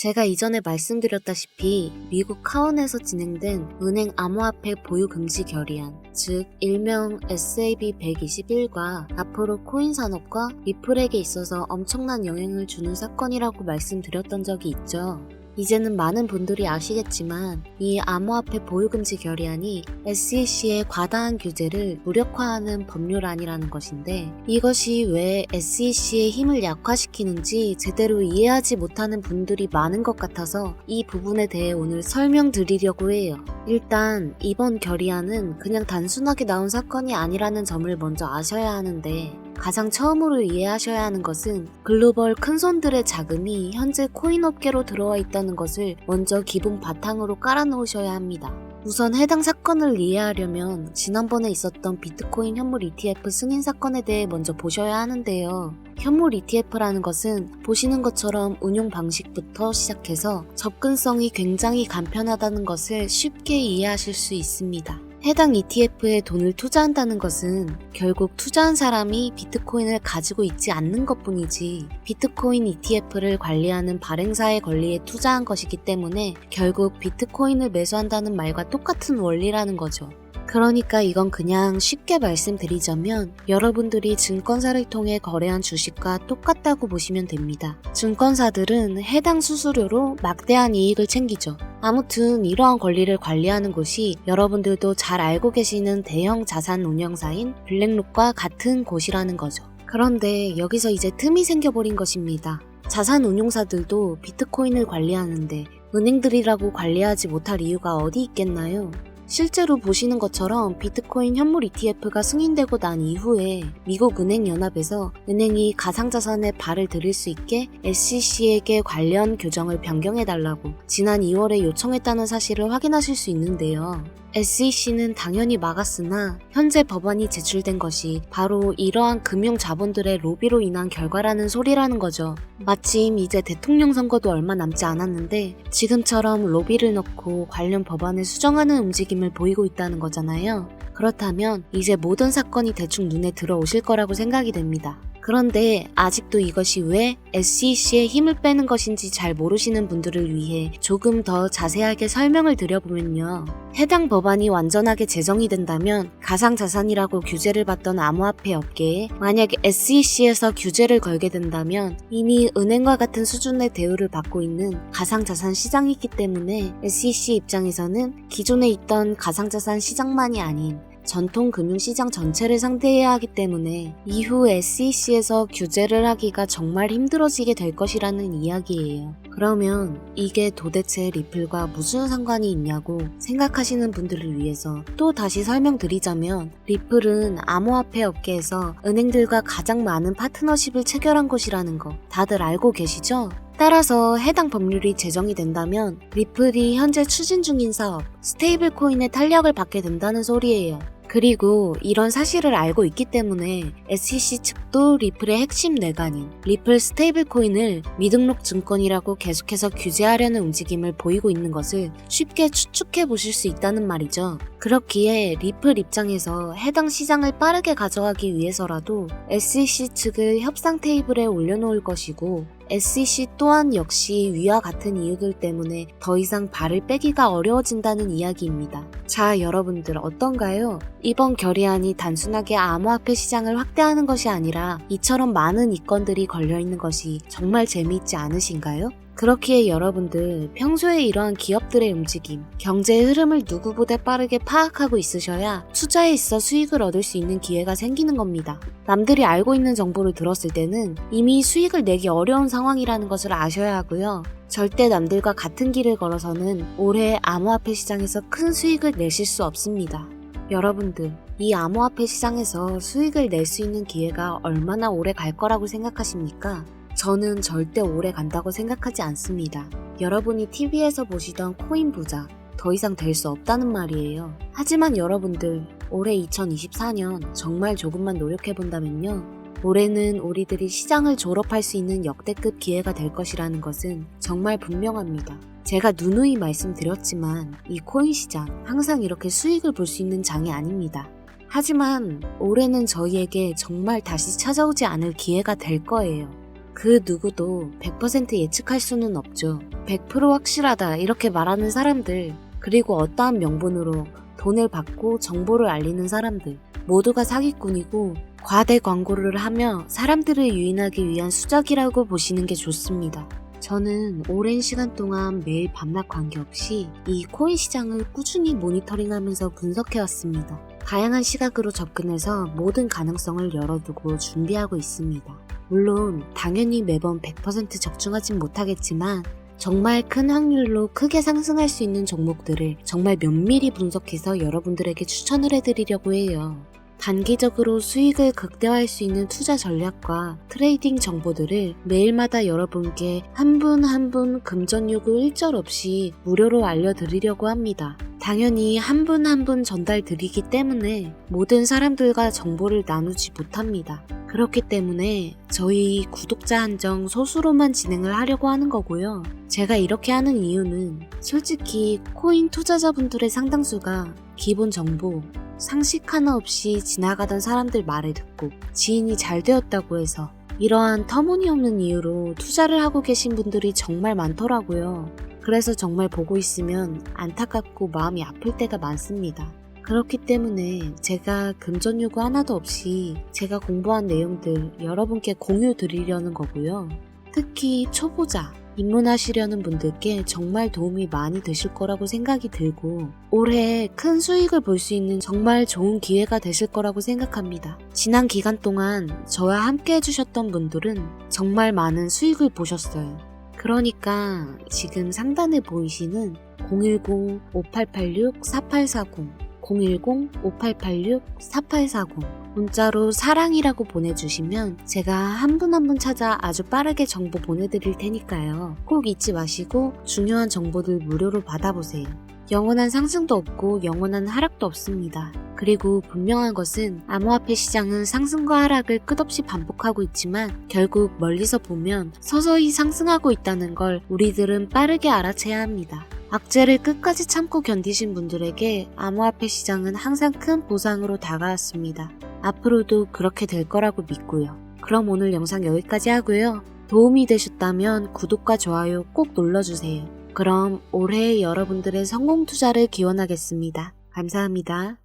제가 이전에 말씀드렸다시피 미국 카원에서 진행된 은행 암호화폐 보유 금지 결의안, 즉 일명 SAB 121과 앞으로 코인 산업과 리플에게 있어서 엄청난 영향을 주는 사건이라고 말씀드렸던 적이 있죠. 이제는 많은 분들이 아시겠지만 이 암호화폐 보유금지 결의안이 SEC의 과다한 규제를 무력화하는 법률안이라는 것인데 이것이 왜 SEC의 힘을 약화시키는지 제대로 이해하지 못하는 분들이 많은 것 같아서 이 부분에 대해 오늘 설명드리려고 해요. 일단 이번 결의안은 그냥 단순하게 나온 사건이 아니라는 점을 먼저 아셔야 하는데 가장 처음으로 이해하셔야 하는 것은 글로벌 큰손들의 자금이 현재 코인 업계로 들어와 있다는 것을 먼저 기본 바탕으로 깔아놓으셔야 합니다. 우선 해당 사건을 이해하려면 지난번에 있었던 비트코인 현물 ETF 승인 사건에 대해 먼저 보셔야 하는데요. 현물 ETF라는 것은 보시는 것처럼 운용 방식부터 시작해서 접근성이 굉장히 간편하다는 것을 쉽게 이해하실 수 있습니다. 해당 ETF에 돈을 투자한다는 것은 결국 투자한 사람이 비트코인을 가지고 있지 않는 것 뿐이지 비트코인 ETF를 관리하는 발행사의 권리에 투자한 것이기 때문에 결국 비트코인을 매수한다는 말과 똑같은 원리라는 거죠. 그러니까 이건 그냥 쉽게 말씀드리자면 여러분들이 증권사를 통해 거래한 주식과 똑같다고 보시면 됩니다. 증권사들은 해당 수수료로 막대한 이익을 챙기죠. 아무튼 이러한 권리를 관리하는 곳이 여러분들도 잘 알고 계시는 대형 자산 운영사인 블랙록과 같은 곳이라는 거죠. 그런데 여기서 이제 틈이 생겨버린 것입니다. 자산 운용사들도 비트코인을 관리하는데 은행들이라고 관리하지 못할 이유가 어디 있겠나요? 실제로 보시는 것처럼 비트코인 현물 ETF가 승인되고 난 이후에 미국 은행 연합에서 은행이 가상자산에 발을 들일 수 있게 SEC에게 관련 규정을 변경해달라고 지난 2월에 요청했다는 사실을 확인하실 수 있는데요. SEC는 당연히 막았으나 현재 법안이 제출된 것이 바로 이러한 금융 자본들의 로비로 인한 결과라는 소리라는 거죠. 마침 이제 대통령 선거도 얼마 남지 않았는데 지금처럼 로비를 넣고 관련 법안을 수정하는 움직임을 보이고 있다는 거잖아요. 그렇다면 이제 모든 사건이 대충 눈에 들어오실 거라고 생각이 됩니다. 그런데 아직도 이것이 왜 SEC의 힘을 빼는 것인지 잘 모르시는 분들을 위해 조금 더 자세하게 설명을 드려보면요. 해당 법 안이 완전하게 제정이 된다면 가상자산이라고 규제를 받던 암호화폐 업계에 만약 SEC에서 규제를 걸게 된다면 이미 은행과 같은 수준의 대우를 받고 있는 가상자산 시장이기 때문에 SEC 입장에서는 기존에 있던 가상자산 시장만이 아닌 전통 금융시장 전체를 상대해야 하기 때문에 이후 SEC에서 규제를 하기가 정말 힘들어지게 될 것이라는 이야기예요. 그러면 이게 도대체 리플과 무슨 상관이 있냐고 생각하시는 분들을 위해서 또 다시 설명드리자면 리플은 암호화폐 업계에서 은행들과 가장 많은 파트너십을 체결한 곳이라는 거 다들 알고 계시죠? 따라서 해당 법률이 제정이 된다면 리플이 현재 추진 중인 사업 스테이블 코인의 탄력을 받게 된다는 소리예요. 그리고 이런 사실을 알고 있기 때문에 SEC 측도 리플의 핵심 뇌관인 리플 스테이블 코인을 미등록 증권이라고 계속해서 규제하려는 움직임을 보이고 있는 것을 쉽게 추측해 보실 수 있다는 말이죠. 그렇기에 리플 입장에서 해당 시장을 빠르게 가져가기 위해서라도 SEC 측을 협상 테이블에 올려놓을 것이고 SEC 또한 역시 위와 같은 이유들 때문에 더 이상 발을 빼기가 어려워진다는 이야기입니다. 자, 여러분들 어떤가요? 이번 결의안이 단순하게 암호화폐 시장을 확대하는 것이 아니라 이처럼 많은 이건들이 걸려있는 것이 정말 재미있지 않으신가요? 그렇기에 여러분들 평소에 이러한 기업들의 움직임, 경제의 흐름을 누구보다 빠르게 파악하고 있으셔야 투자에 있어 수익을 얻을 수 있는 기회가 생기는 겁니다. 남들이 알고 있는 정보를 들었을 때는 이미 수익을 내기 어려운 상황이라는 것을 아셔야 하고요. 절대 남들과 같은 길을 걸어서는 올해 암호화폐 시장에서 큰 수익을 내실 수 없습니다. 여러분들, 이 암호화폐 시장에서 수익을 낼 수 있는 기회가 얼마나 오래 갈 거라고 생각하십니까? 저는 절대 오래 간다고 생각하지 않습니다. 여러분이 TV에서 보시던 코인 부자, 더 이상 될 수 없다는 말이에요. 하지만 여러분들, 올해 2024년 정말 조금만 노력해본다면요. 올해는 우리들이 시장을 졸업할 수 있는 역대급 기회가 될 것이라는 것은 정말 분명합니다. 제가 누누이 말씀드렸지만 이 코인 시장 항상 이렇게 수익을 볼 수 있는 장이 아닙니다. 하지만 올해는 저희에게 정말 다시 찾아오지 않을 기회가 될 거예요. 그 누구도 100% 예측할 수는 없죠. 100% 확실하다 이렇게 말하는 사람들, 그리고 어떠한 명분으로 돈을 받고 정보를 알리는 사람들, 모두가 사기꾼이고 과대 광고를 하며 사람들을 유인하기 위한 수작이라고 보시는 게 좋습니다. 저는 오랜 시간 동안 매일 밤낮 관계없이 이 코인 시장을 꾸준히 모니터링하면서 분석해왔습니다. 다양한 시각으로 접근해서 모든 가능성을 열어두고 준비하고 있습니다. 물론 당연히 매번 100% 적중하진 못하겠지만 정말 큰 확률로 크게 상승할 수 있는 종목들을 정말 면밀히 분석해서 여러분들에게 추천을 해드리려고 해요. 단기적으로 수익을 극대화할 수 있는 투자 전략과 트레이딩 정보들을 매일마다 여러분께 한 분 한 분 금전 요구 일절 없이 무료로 알려드리려고 합니다. 당연히 한 분 한 분 전달 드리기 때문에 모든 사람들과 정보를 나누지 못합니다. 그렇기 때문에 저희 구독자 한정 소수로만 진행을 하려고 하는 거고요. 제가 이렇게 하는 이유는 솔직히 코인 투자자분들의 상당수가 기본 정보, 상식 하나 없이 지나가던 사람들 말을 듣고 지인이 잘 되었다고 해서 이러한 터무니없는 이유로 투자를 하고 계신 분들이 정말 많더라고요. 그래서 정말 보고 있으면 안타깝고 마음이 아플 때가 많습니다. 그렇기 때문에 제가 금전 요구 하나도 없이 제가 공부한 내용들 여러분께 공유 드리려는 거고요. 특히 초보자, 입문하시려는 분들께 정말 도움이 많이 되실 거라고 생각이 들고 올해 큰 수익을 볼 수 있는 정말 좋은 기회가 되실 거라고 생각합니다. 지난 기간 동안 저와 함께 해주셨던 분들은 정말 많은 수익을 보셨어요. 그러니까 지금 상단에 보이시는 010-5886-4840 010-5886-4840 문자로 사랑이라고 보내주시면 제가 한분 한분 찾아 아주 빠르게 정보 보내드릴 테니까요. 꼭 잊지 마시고 중요한 정보들 무료로 받아보세요. 영원한 상승도 없고 영원한 하락도 없습니다. 그리고 분명한 것은 암호화폐 시장은 상승과 하락을 끝없이 반복하고 있지만 결국 멀리서 보면 서서히 상승하고 있다는 걸 우리들은 빠르게 알아채야 합니다. 악재를 끝까지 참고 견디신 분들에게 암호화폐 시장은 항상 큰 보상으로 다가왔습니다. 앞으로도 그렇게 될 거라고 믿고요. 그럼 오늘 영상 여기까지 하고요. 도움이 되셨다면 구독과 좋아요 꼭 눌러주세요. 그럼 올해 여러분들의 성공 투자를 기원하겠습니다. 감사합니다.